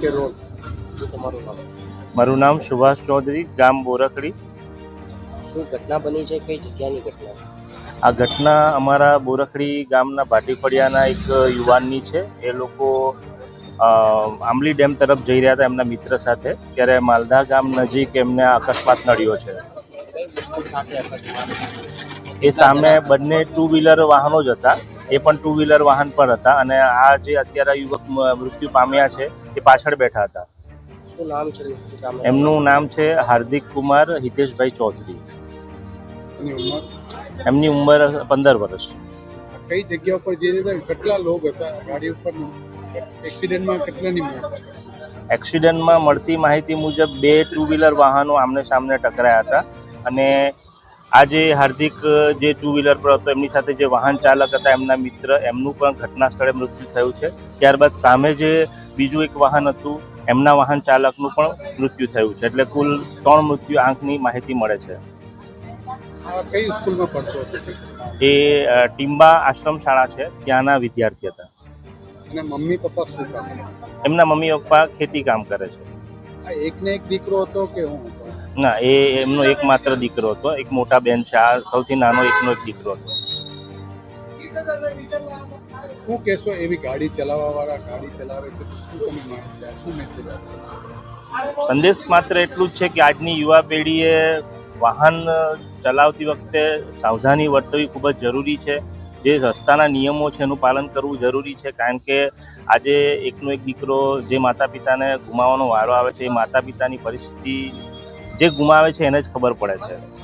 કે રોલ. તમારું નામ. મારું નામ સુભાષ ચૌધરી ગામ બોરકડી. શું ઘટના બની છે? કઈ જગ્યાની ઘટના? આ ઘટના અમારા બોરકડી ગામના ભાટી ફળિયાના એક યુવાનની છે. એ લોકો આંબલી ડેમ તરફ જઈ રહ્યા હતા એમના મિત્ર સાથે. ત્યારે માલદા ગામ નજીક એમને અકસ્માત નડ્યો છે. એ સામે બંને ટુ વ્હીલર વાહનો જ હતા. એ પણ ટુ વ્હીલર વાહન પર હતા અને આ જે અત્યારે યુવક મૃત્યુ પામ્યા છે એ પાછળ બેઠા હતા? એમનું નામ છે હાર્દિક કુમાર હિતેશભાઈ ચૌધરી. એમની ઉંમર? પંદર વર્ષ. કઈ જગ્યા ઉપર જઈ રહ્યા કેટલા લોક હતા? ગાડી ઉપર એક્સિડન્ટમાં કેટલાની એક્સિડન્ટમાં મળતી માહિતી મુજબ બે ટુ વ્હીલર વાહનો આમને સામને ટકરાયા હતા અને આ જે હાર્દિક જે ટુ વ્હીલર પર હતો એમની સાથે જે વાહન ચાલક હતા એમના મિત્ર એમનું પણ ઘટના સ્થળે મૃત્યુ થયું છે. ત્યારબાદ સામે જે બીજું એક વાહન હતું એમના વાહન ચાલકનું પણ મૃત્યુ થયું છે. એટલે કુલ ત્રણ મૃત્યુ આંખની માહિતી મળે છે. કઈ સ્કૂલમાં ભણતો એ ટીમ્બા આશ્રમ શાળા છે. ત્યાંના વિદ્યાર્થી હતા. મમ્મી પપ્પા શું કામ એમના મમ્મી પપ્પા ખેતી કામ કરે છે. એકને એક દીકરો હતો કે હું હતો? ના એ એમનો એકમાત્ર દીકરો હતો. એક મોટા બેન છે. આ સૌથી નાનો એકનો એક દીકરો હતો. શું કહેશો? એવી ગાડી ચલાવવા વાળા ગાડી ચલાવે તો શું તમે શું મેસેજ સંદેશ માત્ર એટલું જ છે કે આજની યુવા પેઢીએ વાહન ચલાવતી વખતે સાવધાની વર્તવી ખૂબ જ જરૂરી છે. જે રસ્તાના નિયમો છે એનું પાલન કરવું જરૂરી છે. કારણ કે આજે એકનો એક દીકરો જે માતા પિતાને ગુમાવવાનો વારો આવે છે એ માતા પિતાની પરિસ્થિતિ જે ગુમાવે છે એને જ ખબર પડે છે.